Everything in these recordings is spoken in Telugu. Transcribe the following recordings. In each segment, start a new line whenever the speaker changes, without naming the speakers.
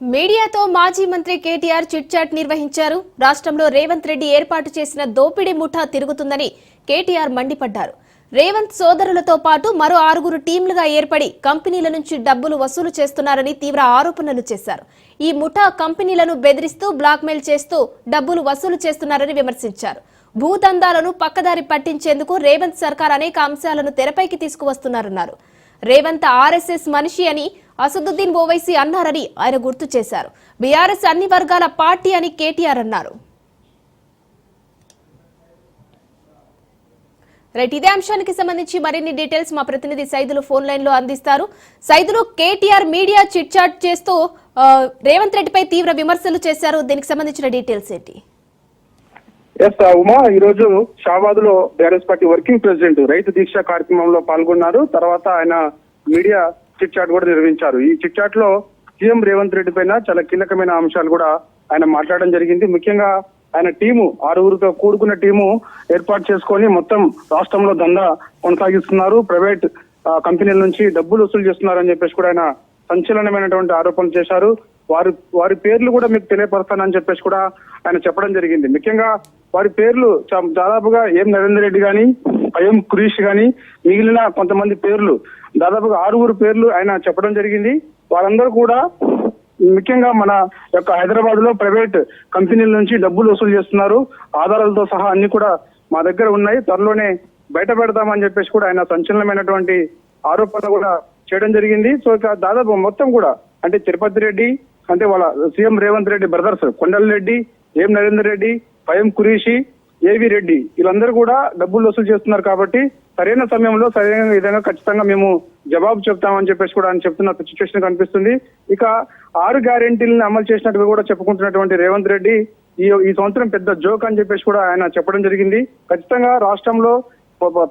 మీడియాతో మాజీ మంత్రి కేటీఆర్ చిట్ చాట్ నిర్వహించారు. రాష్ట్రంలో రేవంత్ రెడ్డి ఏర్పాటు చేసిన దోపిడీ ముఠా తిరుగుతుందని కేటీఆర్ మండిపడ్డారు. రేవంత్ సోదరులతో పాటు మరో ఆరుగురు టీంలుగా ఏర్పడి కంపెనీల నుంచి డబ్బులు వసూలు చేస్తున్నారని తీవ్ర ఆరోపణలు చేశారు. ఈ ముఠా కంపెనీలను బెదిరిస్తూ బ్లాక్మెయిల్ చేస్తూ డబ్బులు వసూలు చేస్తున్నారని విమర్శించారు. భూదందాలను పక్కదారి పట్టించేందుకు రేవంత్ సర్కార్ అనేక అంశాలను తెరపైకి తీసుకువస్తున్నారన్నారు. రేవంత్ ఆర్ఎస్ఎస్ మనిషి అని అసదుద్దీన్ ఓవైసీ అన్నారని ఆయన గుర్తు చేశారు. బీఆర్ఎస్ అన్ని వర్గాల పార్టీ అని కేటీఆర్ అన్నారు. రైట్ ఇదే అంశానికి సంబంధించి మరిన్ని డీటెయిల్స్ మా ప్రతినిధి సైదులు ఫోన్ లైన్లో అందిస్తారు. Saidulu KTR media chit chat చేస్తూ రేవంత్ రెడ్డిపై తీవ్ర విమర్శలు చేశారు. దీనికి సంబంధించిన డీటెయిల్స్ ఏంటి?
ఎస్ ఉమా ఈ రోజు షాబాద్లో బీఆర్ఎస్ పార్టీ వర్కింగ్ ప్రెసిడెంట్ రైతు దీక్ష కార్యక్రమంలో పాల్గొన్నారు. తర్వాత ఆయన మీడియా చిట్ చాట్ కూడా నిర్వహించారు. ఈ చిట్ చాట్లో సీఎం రేవంత్ రెడ్డి పైన చాలా కీలకమైన అంశాలు కూడా ఆయన మాట్లాడడం జరిగింది. ముఖ్యంగా ఆయన టీము ఆరుగురితో కూడుకున్న టీము ఏర్పాటు చేసుకొని మొత్తం రాష్ట్రంలో దందా కొనసాగిస్తున్నారు. ప్రైవేట్ కంపెనీల నుంచి డబ్బులు వసూలు చేస్తున్నారని చెప్పేసి కూడా ఆయన సంచలనమైనటువంటి ఆరోపణలు చేశారు. వారి వారి పేర్లు కూడా మీకు తెలియపరుస్తానని చెప్పేసి కూడా ఆయన చెప్పడం జరిగింది. ముఖ్యంగా వారి పేర్లు దాదాపుగా ఎం నరేందర్ రెడ్డి గాని ఎం క్రీష్ గాని మిగిలిన కొంతమంది పేర్లు దాదాపుగా ఆరుగురు పేర్లు ఆయన చెప్పడం జరిగింది. వారందరూ కూడా ముఖ్యంగా మన యొక్క హైదరాబాద్లో ప్రైవేట్ కంపెనీల నుంచి డబ్బులు వసూలు చేస్తున్నారు. ఆధారాలతో సహా అన్ని కూడా మా దగ్గర ఉన్నాయి. త్వరలోనే బయట పెడతామని చెప్పేసి కూడా ఆయన సంచలనమైనటువంటి ఆరోపణలు కూడా చేయడం జరిగింది. సో ఇక దాదాపు మొత్తం కూడా అంటే తిరుపతి రెడ్డి అంటే వాళ్ళ సీఎం రేవంత్ రెడ్డి బ్రదర్స్ కొండల రెడ్డి ఏం నరేందర్ రెడ్డి పయం కురీషి ఏవి రెడ్డి? వీళ్ళందరూ కూడా డబ్బులు వసూలు చేస్తున్నారు కాబట్టి సరైన సమయంలో సరైన విధంగా ఖచ్చితంగా మేము జవాబు చెప్తామని చెప్పేసి కూడా ఆయన చెప్తున్న సిచ్యువేషన్ కనిపిస్తుంది. ఇక ఆరు గ్యారెంటీలను అమలు చేసినట్టుగా కూడా చెప్పుకుంటున్నటువంటి రేవంత్ రెడ్డి ఈ ఈ సంవత్సరం పెద్ద జోక్ అని చెప్పేసి కూడా ఆయన చెప్పడం జరిగింది. ఖచ్చితంగా రాష్ట్రంలో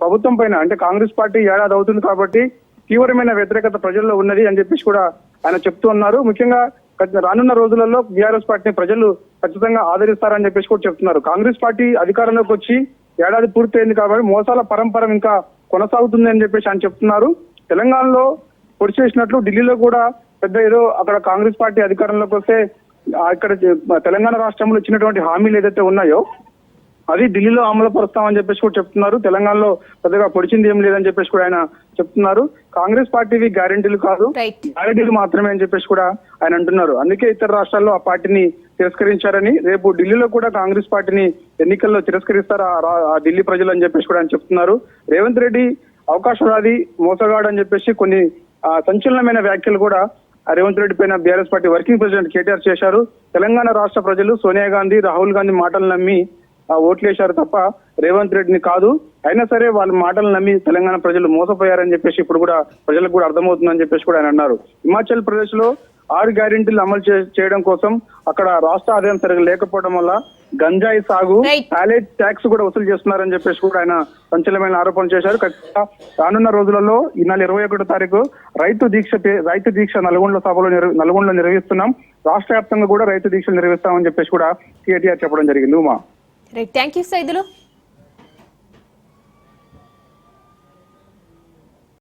ప్రభుత్వం పైన అంటే కాంగ్రెస్ పార్టీ ఏడాది అవుతుంది కాబట్టి తీవ్రమైన వ్యతిరేకత ప్రజల్లో ఉన్నది అని చెప్పేసి కూడా ఆయన చెప్తూ ఉన్నారు. ముఖ్యంగా రానున్న రోజులలో బీఆర్ఎస్ పార్టీని ప్రజలు ఖచ్చితంగా ఆదరిస్తారని చెప్పేసి కూడా చెప్తున్నారు. కాంగ్రెస్ పార్టీ అధికారంలోకి వచ్చి ఏడాది పూర్తయింది కాబట్టి మోసాల పరంపర ఇంకా కొనసాగుతుంది అని చెప్పేసి ఆయన చెప్తున్నారు. తెలంగాణలో పొడి చేసినట్లు ఢిల్లీలో కూడా పెద్ద ఏదో అక్కడ కాంగ్రెస్ పార్టీ అధికారంలోకి వస్తే ఇక్కడ తెలంగాణ రాష్ట్రంలో ఇచ్చినటువంటి హామీలు ఏదైతే ఉన్నాయో అది ఢిల్లీలో అమలు పరుస్తామని చెప్పేసి కూడా చెప్తున్నారు. తెలంగాణలో పెద్దగా పొడిచింది ఏం లేదని చెప్పేసి కూడా ఆయన చెప్తున్నారు. కాంగ్రెస్ పార్టీవి గ్యారెంటీలు కాదు.
రైట్
గ్యారెంటీలు మాత్రమే అని చెప్పేసి కూడా ఆయన అంటున్నారు. అందుకే ఇతర రాష్ట్రాల్లో ఆ పార్టీని తిరస్కరించారని రేపు ఢిల్లీలో కూడా కాంగ్రెస్ పార్టీని ఎన్నికల్లో తిరస్కరిస్తారు ఆ ఢిల్లీ ప్రజలు అని చెప్పేసి కూడా ఆయన చెప్తున్నారు. రేవంత్ రెడ్డి అవకాశవాది మోసగాడు అని చెప్పేసి కొన్ని సంచలనమైన వ్యాఖ్యలు కూడా రేవంత్ రెడ్డి పైన BRS party working president KTR చేశారు. తెలంగాణ రాష్ట్ర ప్రజలు సోనియా గాంధీ రాహుల్ గాంధీ మాటలు నమ్మి ఆ, ఓట్లేశారు తప్ప రేవంత్ రెడ్డిని కాదు. అయినా సరే వాళ్ళ మాటలు నమ్మి తెలంగాణ ప్రజలు మోసపోయారని చెప్పేసి ఇప్పుడు కూడా ప్రజలకు కూడా అర్థమవుతుందని చెప్పేసి కూడా ఆయన అన్నారు. హిమాచల్ ప్రదేశ్లో ఆరు గ్యారెంటీలు అమలు చేయడం కోసం అక్కడ రాష్ట్ర ఆదాయం సరిగా లేకపోవడం వల్ల గంజాయి సాగు. ప్యాలెట్ ట్యాక్స్ కూడా వసూలు చేస్తున్నారని చెప్పేసి కూడా ఆయన సంచలనమైన ఆరోపణలు చేశారు. ఖచ్చితంగా రానున్న రోజులలో ఈ నెల ఇరవై ఒకటో తారీఖు రైతు దీక్ష రైతు దీక్ష నల్గొండ సభలో నల్గొండలో నిర్వహిస్తున్నాం. రాష్ట్ర వ్యాప్తంగా కూడా రైతు దీక్షలు నిర్వహిస్తామని చెప్పేసి కూడా కేటీఆర్ చెప్పడం జరిగింది. Uma.
Right thank you Saidulu